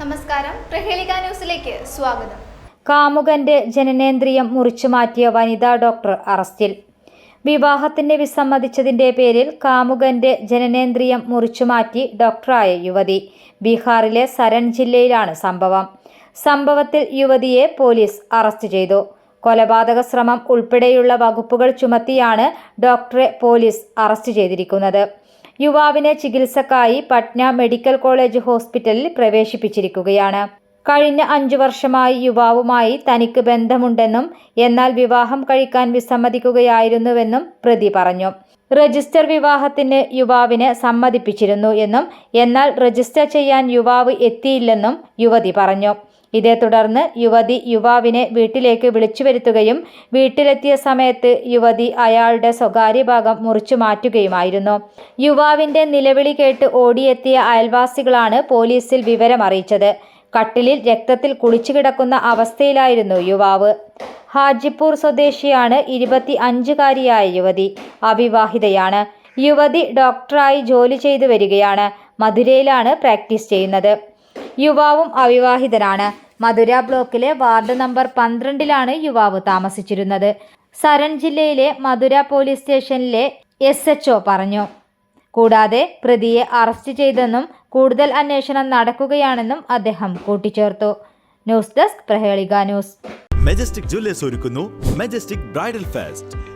നമസ്കാരം. പ്രഹേളിക ന്യൂസിലേക്ക് സ്വാഗതം. കാമുകന്റെ ജനനേന്ദ്രിയം മുറിച്ചു മാറ്റിയ വനിതാ ഡോക്ടർ അറസ്റ്റിൽ. വിവാഹത്തിന് വിസമ്മതിച്ചതിന്റെ പേരിൽ കാമുകന്റെ ജനനേന്ദ്രിയം മുറിച്ചു മാറ്റി ഡോക്ടറായ യുവതി. ബീഹാറിലെ സരൺ ജില്ലയിലാണ് സംഭവം. സംഭവത്തിൽ യുവതിയെ പോലീസ് അറസ്റ്റ് ചെയ്തു. കൊലപാതക ശ്രമം ഉൾപ്പെടെയുള്ള വകുപ്പുകൾ ചുമത്തിയാണ് ഡോക്ടറെ പോലീസ് അറസ്റ്റ് ചെയ്തിരിക്കുന്നത്. യുവാവിനെ ചികിത്സക്കായി പട്ന മെഡിക്കൽ കോളേജ് ഹോസ്പിറ്റലിൽ പ്രവേശിപ്പിച്ചിരിക്കുകയാണ്. കഴിഞ്ഞ അഞ്ചു വർഷമായി യുവാവുമായി തനിക്ക് ബന്ധമുണ്ടെന്നും എന്നാൽ വിവാഹം കഴിക്കാൻ വിസമ്മതിക്കുകയായിരുന്നുവെന്നും പ്രതി പറഞ്ഞു. രജിസ്റ്റർ വിവാഹത്തിന് യുവാവിനെ സമ്മതിപ്പിച്ചിരുന്നു എന്നും എന്നാൽ രജിസ്റ്റർ ചെയ്യാൻ യുവാവ് എത്തിയില്ലെന്നും യുവതി പറഞ്ഞു. ഇതേ തുടർന്ന് യുവതി യുവാവിനെ വീട്ടിലേക്ക് വിളിച്ചു വരുത്തുകയും വീട്ടിലെത്തിയ സമയത്ത് യുവതി അയാളുടെ സ്വകാര്യ ഭാഗം മുറിച്ചു മാറ്റുകയുമായിരുന്നു. യുവാവിന്റെ നിലവിളി കേട്ട് ഓടിയെത്തിയ അയൽവാസികളാണ് പോലീസിൽ വിവരം അറിയിച്ചത്. കട്ടിലിൽ രക്തത്തിൽ കുളിച്ചു കിടക്കുന്ന അവസ്ഥയിലായിരുന്നു യുവാവ്. ഹാജിപ്പൂർ സ്വദേശിയാണ് ഇരുപത്തി അഞ്ചുകാരിയായ യുവതി. അവിവാഹിതയാണ്. യുവതി ഡോക്ടറായി ജോലി ചെയ്തു വരികയാണ്. മധുരയിലാണ് പ്രാക്ടീസ് ചെയ്യുന്നത്. യുവാവും അവിവാഹിതനാണ് മധുര ബ്ലോക്കിലെ വാർഡ് നമ്പർ പന്ത്രണ്ടിലാണ് യുവാവ് താമസിച്ചിരുന്നത്. സരൺ ജില്ലയിലെ മധുര പോലീസ് സ്റ്റേഷനിലെ എസ് എച്ച് പറഞ്ഞു. കൂടാതെ പ്രതിയെ അറസ്റ്റ് ചെയ്തെന്നും കൂടുതൽ അന്വേഷണം നടക്കുകയാണെന്നും അദ്ദേഹം കൂട്ടിച്ചേർത്തു. News desk Prahelika news. Majestic jewellers ഒരുക്കുന്നു. Majestic bridal fest.